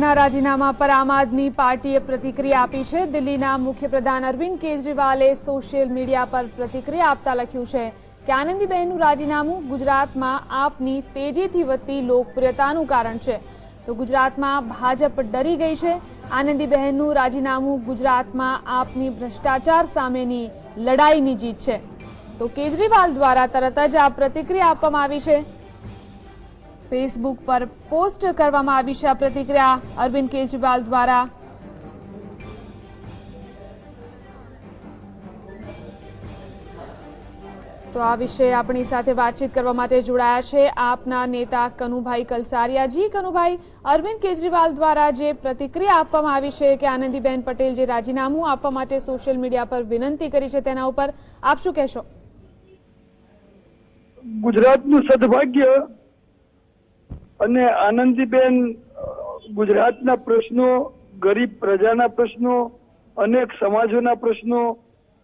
ના રાજીનામા પર આમ આદમી પાર્ટીએ પ્રતિક્રિયા આપી છે. દિલ્હીના મુખ્યપ્રધાન અરવિંદ કેજરીવાલે સોશિયલ મીડિયા પર પ્રતિક્રિયા આપતા લખ્યું છે કે આનંદીબહેનનું રાજીનામું ગુજરાતમાં આપની તેજીથી વધતી લોકપ્રિયતાનું કારણ છે. તો ગુજરાતમાં ભાજપ ડરી ગઈ છે. આનંદીબહેનનું રાજીનામું ગુજરાતમાં આપની ભ્રષ્ટાચાર સામેની લડાઈની જીત છે. તો કેજરીવાલ દ્વારા તરત જ આ પ્રતિક્રિયા આપવામાં આવી છે. ફેસબુક પર પોસ્ટ કરવામાં આવી છે આ પ્રતિક્રિયા. અરવિંદ કેજરીવાલ દ્વારા. તો આ વિશે આપણી સાથે વાતચીત કરવા માટે જોડાયા છે આપના નેતા કનુભાઈ કલસારિયાજી કનુભાઈ, અરવિંદ કેજરીવાલ દ્વારા જે પ્રતિક્રિયા આપવામાં આવી છે કે આનંદીબેન પટેલ જે રાજીનામું આપવા માટે સોશિયલ મીડિયા પર વિનંતી કરી છે તેના ઉપર આપ શું કહેશો? ગુજરાતનું સદભાગ્ય અને આનંદીબેન, ગુજરાતના પ્રશ્નો, ગરીબ પ્રજાના પ્રશ્નો, અનેક સમાજોના પ્રશ્નો,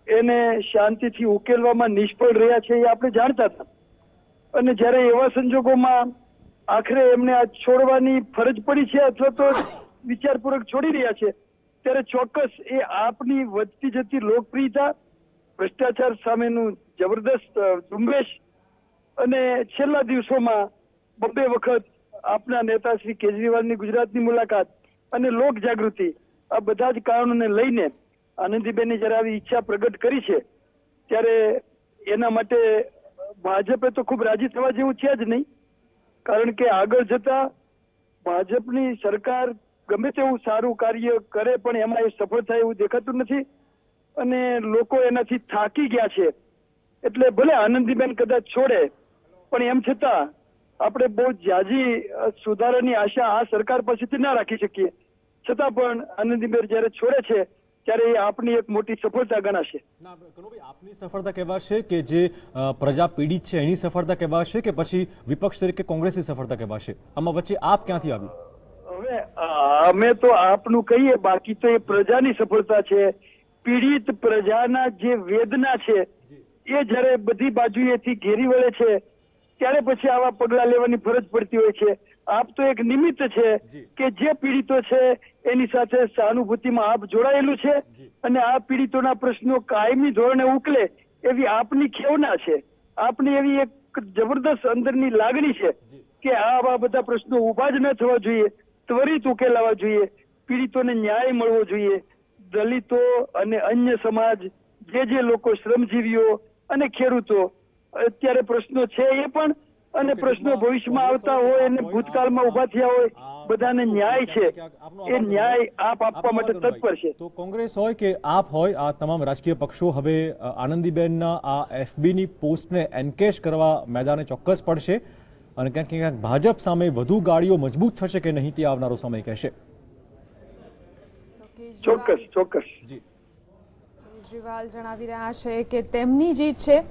એને શાંતિથી ઉકેલવામાં નિષ્ફળ રહ્યા છે એ આપણે જાણતા હતા. અને જ્યારે એવા સંજોગોમાં આખરે એમને આ છોડવાની ફરજ પડી છે અથવા તો વિચારપૂર્વક છોડી રહ્યા છે, ત્યારે ચોક્કસ એ આપની વધતી જતી લોકપ્રિયતા, ભ્રષ્ટાચાર સામેનું જબરદસ્ત ઝુંબેશ અને છેલ્લા દિવસોમાં બબ્બે વખત આપના નેતા શ્રી કેજરીવાલની ગુજરાતની મુલાકાત અને લોક જાગૃતિ આ બધા જ કારણોને લઈને આનંદીબેને જ્યારે આવી ઈચ્છા પ્રગટ કરી છે, ત્યારે એના માટે ભાજપે તો ખૂબ રાજી થવા જેવું છે જ નહીં. કારણ કે આગળ જતા ભાજપની સરકાર ગમે તેવું સારું કાર્ય કરે પણ એમાં એ સફળ થાય એવું દેખાતું નથી અને લોકો એનાથી થાકી ગયા છે. એટલે ભલે આનંદીબેન કદાચ છોડે, પણ એમ છતાં આપણે બહુ જાજી સુધારાની આશા આ સરકાર પાસેથી ના રાખી શકીએ. છતાં પણ આનંદીબેન જ્યારે છોડે છે ત્યારે એ આપની એક મોટી સફળતા ગણાશે. આપની સફળતા કહેવાશે કે જે પ્રજા પીડિત છે એની સફળતા કહેવાશે કે પછી વિપક્ષ તરીકે કોંગ્રેસની સફળતા કહેવાશે? આમાં વચ્ચે આપ ક્યાંથી આવ્યું હવે અમે તો આપનું કહીએ બાકી તો એ પ્રજાની સફળતા છે. પીડિત પ્રજાના જે વેદના છે એ જ્યારે બધી બાજુએથી ઘેરી વળે છે ત્યારે પછી આવા પગલા લેવાની ફરજ પડતી હોય છે. આપ તો એક નિમિત્ત છે કે જે પીડિતો છે એની સાથે સહાનુભૂતિમાં આપ જોડાયેલું છે અને આ પીડિતોના પ્રશ્નો કાયમી ધોરણે ઉકલે એવી આપની ખેવના છે. આપની એવી એક જબરદસ્ત અંદરની લાગણી છે કે આવા બધા પ્રશ્નો ઊભા જ ન થવા જોઈએ ત્વરિત ઉકેલાવા જોઈએ પીડિતોને ન્યાય મળવો જોઈએ. દલિતો અને અન્ય સમાજ જે જે લોકો શ્રમજીવીઓ અને ખેડૂતો અત્યારે પ્રશ્નો છે એ પણ અને પ્રશ્નો ભવિષ્યમાં આવતા હોય અને ભૂતકાળમાં ઊભા થયા હોય બધાને ન્યાય છે. એ ન્યાય આપ આપવા માટે તત્પર છે. તો કોંગ્રેસ હોય કે આપ હોય આ તમામ રાજકીય પક્ષો હવે આનંદીબેનના આ એફબીની પોસ્ટને એન્કેશ કરવા મેદાને ચોક્કસ પડશે અને ક્યાંક ક્યાંક ભાજપ સામે વધુ ગાડીઓ મજબૂત થશે કે નહીં તે આવનારો સમય કહેશે. ચોક્કસ ચોક્કસ. જી. કેજરીવાલ જણાવી રહ્યા છે કે તેમની જીત છે.